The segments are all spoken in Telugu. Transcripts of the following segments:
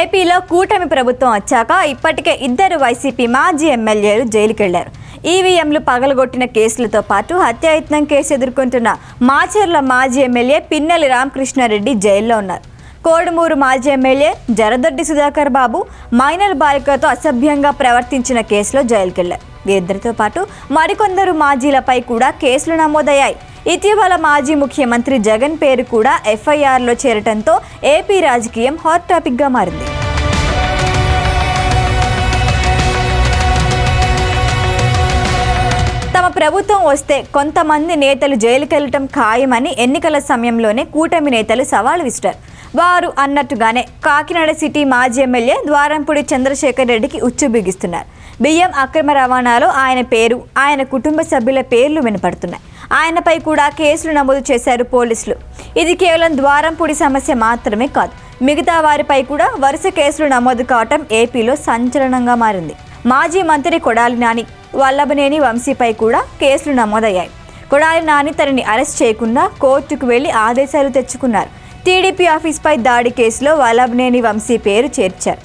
ఏపీలో కూటమి ప్రభుత్వం వచ్చాక ఇప్పటికే ఇద్దరు వైసీపీ మాజీ ఎమ్మెల్యేలు జైలుకెళ్ళారు. ఈవీఎంలు పగలగొట్టిన కేసులతో పాటు హత్యాయత్నం కేసు ఎదుర్కొంటున్న మాచర్ల మాజీ ఎమ్మెల్యే పిన్నెల రామకృష్ణారెడ్డి జైల్లో ఉన్నారు. కోడుమూరు మాజీ ఎమ్మెల్యే జరదొడ్డి సుధాకర్ బాబు మైనర్ బాలికలతో అసభ్యంగా ప్రవర్తించిన కేసులో జైలుకెళ్ళారు. వీరిద్దరితో పాటు మరికొందరు మాజీలపై కూడా కేసులు నమోదయ్యాయి. ఇటీవల మాజీ ముఖ్యమంత్రి జగన్ పేరు కూడా ఎఫ్ఐఆర్లో చేరటంతో ఏపీ రాజకీయం హాట్ టాపిక్గా మారింది. ప్రభుత్వం వస్తే కొంతమంది నేతలు జైలుకెళ్ళటం ఖాయమని ఎన్నికల సమయంలోనే కూటమి నేతలు సవాల్ విసిరారు. వారు అన్నట్టుగానే కాకినాడ సిటీ మాజీ ఎమ్మెల్యే ద్వారంపూడి చంద్రశేఖర్ రెడ్డికి ఉచ్చు బిగిస్తున్నారు. బియ్యం అక్రమ రవాణాలో ఆయన పేరు ఆయన కుటుంబ సభ్యుల పేర్లు వినపడుతున్నాయి. ఆయనపై కూడా కేసులు నమోదు చేశారు పోలీసులు. ఇది కేవలం ద్వారంపూడి సమస్య మాత్రమే కాదు మిగతా వారిపై కూడా వరుస కేసులు నమోదు కావటం ఏపీలో సంచలనంగా మారింది. మాజీ మంత్రి కొడాలి నాని వల్లభనేని వంశీపై కూడా కేసులు నమోదయ్యాయి. కొడాలి నాని తనని అరెస్ట్ చేయకుండా కోర్టుకు వెళ్ళి ఆదేశాలు తెచ్చుకున్నారు. టీడీపీ ఆఫీస్పై దాడి కేసులో వల్లభనేని వంశీ పేరు చేర్చారు.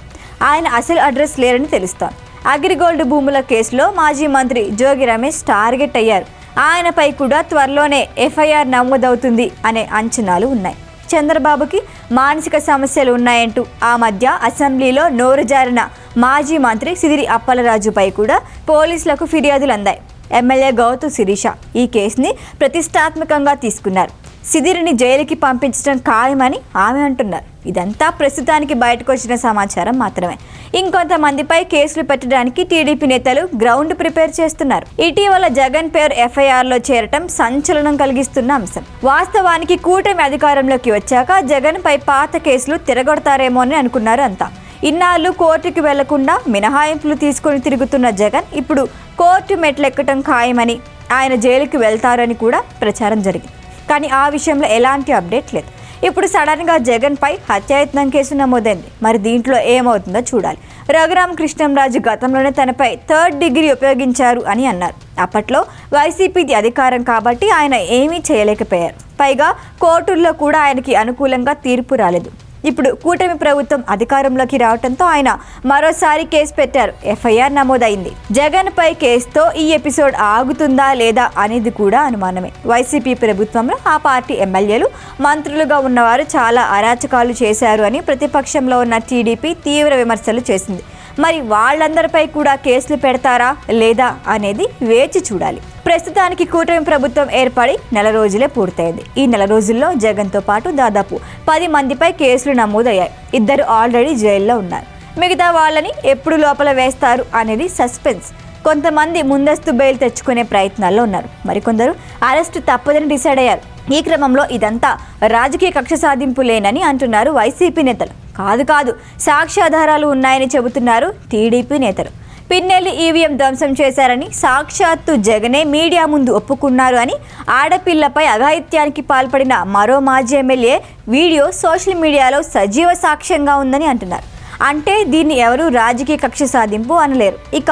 ఆయన అసలు అడ్రస్ లేరని తెలుస్తోంది. అగ్రిగోల్డ్ భూముల కేసులో మాజీ మంత్రి జోగి రమేష్ టార్గెట్ అయ్యారు. ఆయనపై కూడా త్వరలోనే ఎఫ్ఐఆర్ నమోదవుతుంది అనే అంచనాలు ఉన్నాయి. చంద్రబాబుకి మానసిక సమస్యలు ఉన్నాయంటూ ఆ మధ్య అసెంబ్లీలో నోరు జారిన మాజీ మంత్రి సిదిరి అప్పలరాజుపై కూడా పోలీసులకు ఫిర్యాదులు అందాయి ఎమ్మెల్యే గౌతు శిరీష ఈ కేసుని ప్రతిష్టాత్మకంగా తీసుకున్నారు. సిదిరిని జైలుకి పంపించడం ఖాయమని ఆమె అంటున్నారు. ఇదంతా ప్రస్తుతానికి బయటకు వచ్చిన సమాచారం మాత్రమే. ఇంకొంతమందిపై కేసులు పెట్టడానికి టీడీపీ నేతలు గ్రౌండ్ ప్రిపేర్ చేస్తున్నారు. ఇటీవల జగన్ పేరు ఎఫ్ఐఆర్లో చేరటం సంచలనం కలిగిస్తున్న అంశం. వాస్తవానికి కూటమి అధికారంలోకి వచ్చాక జగన్పై పాత కేసులు తిరగొడతారేమో అని అనుకున్నారు అంతా. ఇన్నాళ్ళు కోర్టుకి వెళ్ళకుండా మినహాయింపులు తీసుకొని తిరుగుతున్న జగన్ ఇప్పుడు కోర్టు మెట్లెక్కటం ఖాయమని ఆయన జైలుకి వెళ్తారని కూడా ప్రచారం జరిగింది. కానీ ఆ విషయంలో ఎలాంటి అప్డేట్ లేదు. ఇప్పుడు సడన్గా జగన్పై హత్యాయత్నం కేసు నమోదైంది. మరి దీంట్లో ఏమవుతుందో చూడాలి. రఘురామ కృష్ణంరాజు గతంలోనే తనపై థర్డ్ డిగ్రీ ఉపయోగించారు అని అన్నారు. అప్పట్లో వైసీపీది అధికారం కాబట్టి ఆయన ఏమీ చేయలేకపోయారు. పైగా కోర్టుల్లో కూడా ఆయనకి అనుకూలంగా తీర్పు రాలేదు. ఇప్పుడు కూటమి ప్రభుత్వం అధికారంలోకి రావడంతో ఆయన మరోసారి కేసు పెట్టారు. ఎఫ్ఐఆర్ నమోదైంది. జగన్ పై కేసుతో ఈ ఎపిసోడ్ ఆగుతుందా లేదా అనేది కూడా అనుమానమే. వైసీపీ ప్రభుత్వంలో ఆ పార్టీ ఎమ్మెల్యేలు మంత్రులుగా ఉన్నవారు చాలా అరాచకాలు చేశారు అని ప్రతిపక్షంలో ఉన్న టీడీపీ తీవ్ర విమర్శలు చేసింది. మరి వాళ్ళందరిపై కూడా కేసులు పెడతారా లేదా అనేది వేచి చూడాలి. ప్రస్తుతానికి కూటమి ప్రభుత్వం ఏర్పడి నెల రోజులే పూర్తయింది. ఈ నెల రోజుల్లో జగన్తో పాటు దాదాపు పది మందిపై కేసులు నమోదయ్యాయి. ఇద్దరు ఆల్రెడీ జైల్లో ఉన్నారు. మిగతా వాళ్ళని ఎప్పుడు లోపల వేస్తారు అనేది సస్పెన్స్. కొంతమంది ముందస్తు బెయిల్ తెచ్చుకునే ప్రయత్నాల్లో ఉన్నారు. మరికొందరు అరెస్టు తప్పదని డిసైడ్ అయ్యారు. ఈ క్రమంలో ఇదంతా రాజకీయ కక్ష సాధింపు లేనని అంటున్నారు వైసీపీ నేతలు. కాదు కాదు సాక్ష్యాధారాలు ఉన్నాయని చెబుతున్నారు టీడీపీ నేతలు. పిన్నెల్లి ఈవీఎం ధ్వంసం చేశారని సాక్షాత్తు జగనే మీడియా ముందు ఒప్పుకున్నారు అని ఆడపిల్లపై అఘాయిత్యానికి పాల్పడిన మరో మాజీ ఎమ్మెల్యే వీడియో సోషల్ మీడియాలో సజీవ సాక్ష్యంగా ఉందని అంటున్నారు. అంటే దీన్ని ఎవరు రాజకీయ కక్ష సాధింపు అనలేరు. ఇక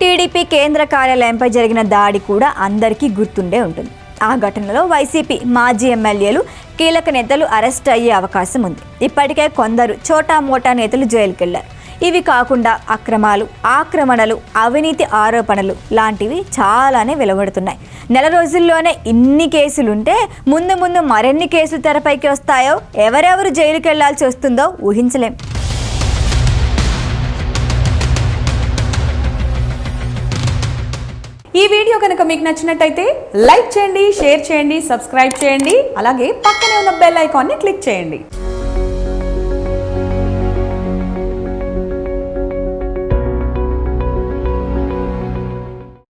టీడీపీ కేంద్ర కార్యాలయంపై జరిగిన దాడి కూడా అందరికీ గుర్తుండే ఉంటుంది. ఆ ఘటనలో వైసీపీ మాజీ ఎమ్మెల్యేలు కీలక నేతలు అరెస్ట్ అయ్యే అవకాశం ఉంది. ఇప్పటికే కొందరు చోటా మోటా నేతలు జైలుకెళ్ళారు. ఇవి కాకుండా అక్రమాలు ఆక్రమణలు అవినీతి ఆరోపణలు లాంటివి చాలానే వెలువడుతున్నాయి. నెల రోజుల్లోనే ఇన్ని కేసులుంటే ముందు ముందు మరెన్ని కేసులు తెరపైకి వస్తాయో ఎవరెవరు జైలుకి వెళ్ళాల్సి వస్తుందో ఊహించలేం. ఈ వీడియో కనుక మీకు నచ్చినట్టయితే లైక్ చేయండి షేర్ చేయండి సబ్స్క్రైబ్ చేయండి అలాగే పక్కనే ఉన్న బెల్ ఐకాన్ని క్లిక్ చేయండి.